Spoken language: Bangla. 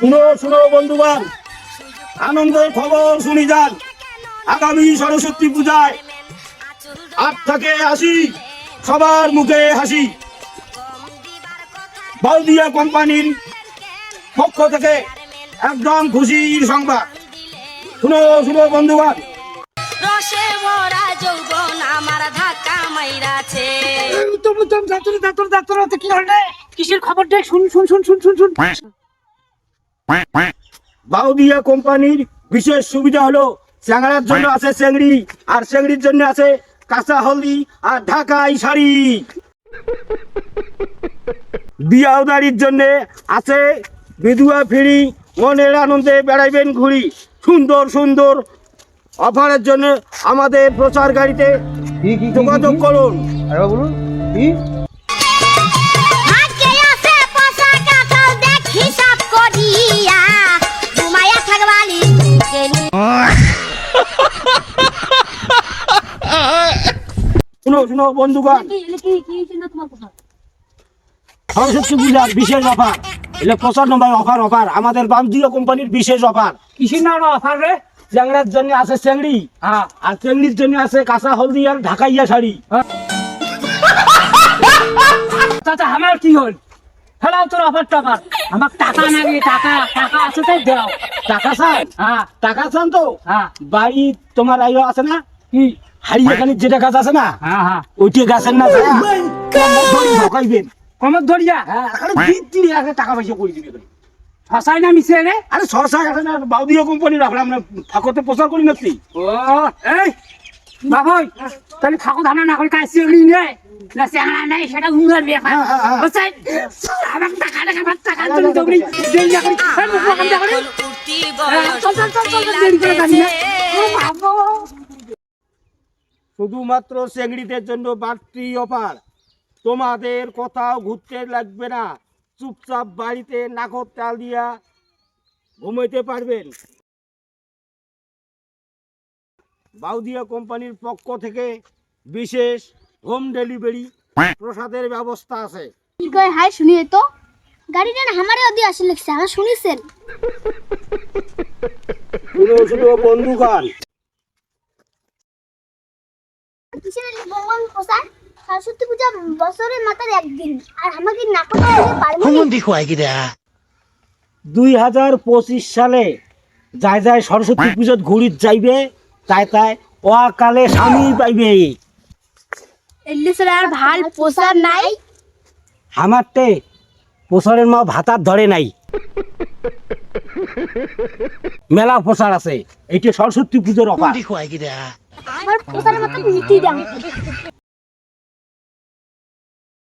শুনো শুনো, বন্ধুগণ। আনন্দের খবর শুনি যান। আগামী সরস্বতী পূজায় আট থেকে আসি, সবার মুখে হাসি। বাউদিয়া কোম্পানির পক্ষ থেকে একদম খুশির সংবাদ। শুনো শুনো, বন্ধুগণ। রসে ভরা যৌবন আমার ধাক্কা মাইরাছে। ডাক্তার ডাক্তার ডাক্তার হতে কি হলে? কিসের খবর দেখ? শুন শুন শুন শুন শুন শুন। বাউদিয়া কোম্পানির বিশেষ সুবিধা হলো চ্যাংড়ার জন্য আছে চেংড়ি আর চেংড়ির জন্য আছে কাঁচা হলদি আর ঢাকাই শাড়ি। বিয়াউদারির জন্য আছে বিধুয়া ফিরি মনের আনন্দে বেড়াইবেন ঘুরি সুন্দর সুন্দর অফারের জন্য আমাদের প্রচার গাড়িতে যোগাযোগ করুন। আজকে আছে পয়সা কাকাও দেখ হিসাব করিয়া। ঘুমাইয়া থাকবালি শুনো শুনো বন্ধুগণ। কি সরস্বতী পূজার বিশেষ অফার। এটা পঁচান্ন নম্বর অফার অফার। আমাদের বামদিয়া কোম্পানির বিশেষ অফার। কিসের নাম অফার রে? চ্যাংড়ার জন্য আছে চেংড়ি। হ্যাঁ আর চেংড়ির জন্য আছে কাঁচা হলদি আর ঢাকাইয়া শাড়ি। চাচা আমার কি হল? তোর অফার টাকার আমার টাকা নাগে টাকা টাকা আছে তাই দাও। টাকা চান হ্যাঁ টাকা চান তো? হ্যাঁ। বাড়ি তোমার আইও আছে না? কি? হারিয়াখানি যেটা গাছ আছে না? হ্যাঁ হ্যাঁ। ওইটি গাছের না ঢকাইবেন কমত ধরিয়া। হ্যাঁ এখানে দিন দিন টাকা পয়সা করে দিবে এখানে। না মিশে রে আরে ছশা আছে না বাউদিয়া কোম্পানির রাখলাম আমরা ফাঁকতে প্রচার করি নাকি? ও এই বাবুই তাহলে ঠাকুর ধানা না করে কাজ নে? না নেই সেটা ব্যাপার। হ্যাঁ, হ্যাঁ, হ্যাঁ। আমার টাকা টাকা আমার টাকা তুমি তুমি দেই না করি এই মুখ না করি। হ্যাঁ, চল চল চল চল দেরি করে জানি না। ও বাবা। শুধুমাত্র চেংড়িদের জন্য বাড়তি অফার। তোমাদের কোথাও ঘুরতে লাগবে না। চুপচাপ বাড়িতে নাকর তাল দিয়া ঘুমাইতে পারবেন। বাউদিয়া কোম্পানির পক্ষ থেকে বিশেষ হোম ডেলিভারি প্রসাদের ব্যবস্থা আছে। হাই শুনিয়ে তো। গাড়িটা না আমারে অদি আসলে লিখছে আমার শুনিছেন? শুনো শুনো বন্ধুগণ। কিসের বঙ্গল প্রসাদ সরস্বতী পূজা বছরের মাথার একদিন। আর আমাকে পারব দুই হাজার পঁচিশ সালে যাই যাই সরস্বতী পুজোত ঘুরিত যাইবে তাই তাই অকালে স্বামী পাইবে। আর ভালো নাই। আমারতে পোষারের মা ভাতার ধরে নাই। মেলা পোষার আছে এইটা সরস্বতী পুজোর অফার। আমার প্রসাদের মাথা নীতি দাম